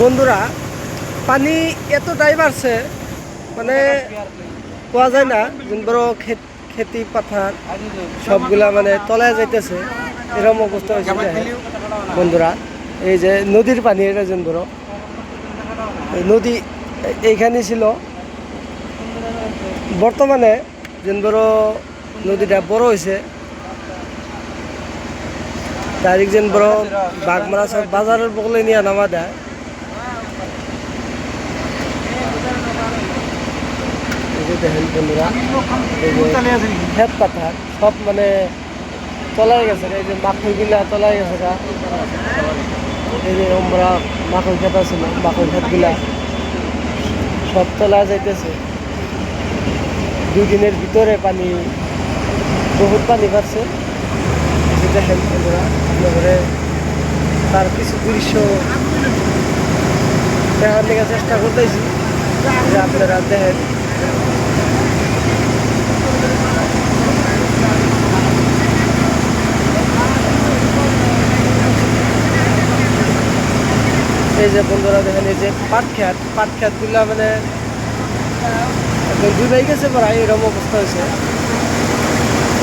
বন্ধুরা, পানি এতটাই বাড়ছে মানে পাওয়া যায় না বড় খেতি পাথার সবগুলা মানে তলায় যাইতেছে এরকম অবস্থা হয়েছে। বন্ধুরা, এই যে নদীর পানি এটা যেন বড় নদী এইখানে ছিল বর্তমানে যেন বড় নদীটা বড় হয়েছে ডাইরেক্ট যেন বড় বাগমারা সব বাজারের বগলে নিয়ে নামা দেয় যে দেখেন বন্ধুরা খেত পাথার সব মানে তলায় গেছে এই যে মাখইগুলা তলায় গেছে গা এই যে আমরা মাখই খেত ছিল মাখই খেতগুলা সব তলায় যাইতেছে। দুই দিনের ভিতরে পানি বহুত পানি যে দেখেন বন্ধুরা আপনাদের তার কিছু দৃশ্য দেখার লেগে চেষ্টা করতেছি। যে আপনারা দেখেন। যে বন্ধুরা দেখেন, এই যে পাট খেত, পাট খেতগুলা মানে একদম ডুবাই গেছে প্রায়, এরকম অবস্থা হয়েছে।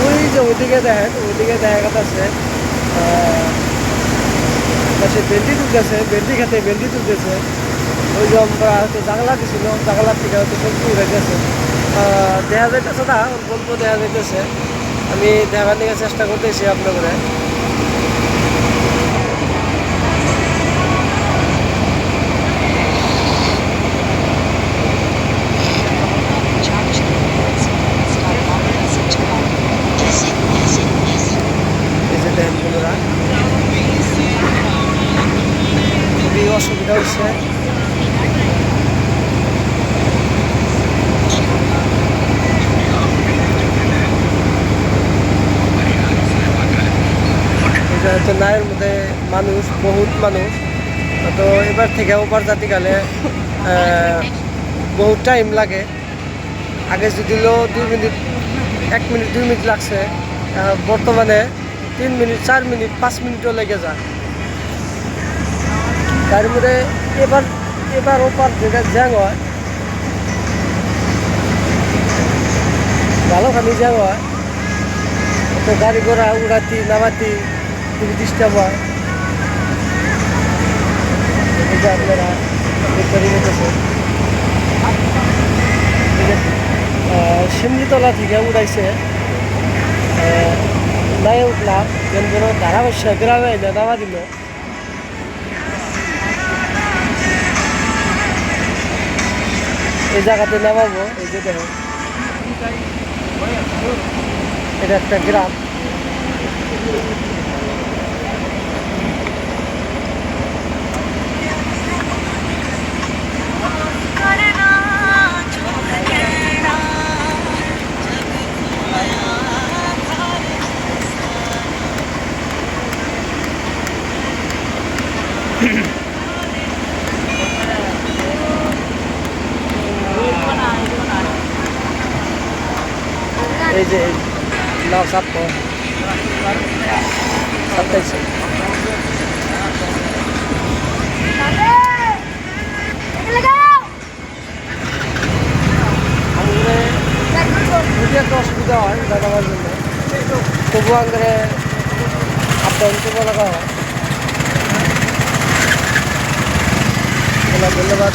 ওই যে ওইদিকে দেখেন, ওইদিকে দেখা গেছে সে বেলটি তুলতেছে বেলটি খেতে বেলটি তুলতেছে। ওই যে আমরা হয়তো জাগলা দিছিল জাগলার থেকে হয়তো সবজি গেছে। দেখা যাইতেছে না অল্প দেখা যাইতেছে। আমি দেখার দিকে চেষ্টা করতেছি আপনাদের এই যে দেখেন বন্ধুরা খুবই অসুবিধা এটা নায়ের মধ্যে মানুষ, বহুত মানুষ। তো এবার থেকে ওপার জাতি গেলে বহুত টাইম লাগে। আগে যদি লো দুই মিনিট, এক মিনিট, দুই মিনিট লাগছে বর্তমানে তিন মিনিট, চার মিনিট, পাঁচ মিনিটও লেগে যায়। তার মধ্যে এবার এবার ওপার যেটা জ্যাং হয়। ভালোখানি জ্যাং হয়। তো গাড়ি ঘোড়া উড়াতি নামাতি খুবই ডিস্টার্ব হয়। আহ, শিমলিতলা থেকে উড়াইছে। নাই উঠলাম। যেন কোনো ধারাবস্যা গ্রামে নামা দিল। এই জায়গাতে নামাবো এই যে দেখো এটা একটা গ্রাম এই যে নাও আমাদের যদি একটা অসুবিধা হয় দাদাবার জন্য। তবু আমাদের আপ ডাউন করব লাগা হয়। ধন্যবাদ।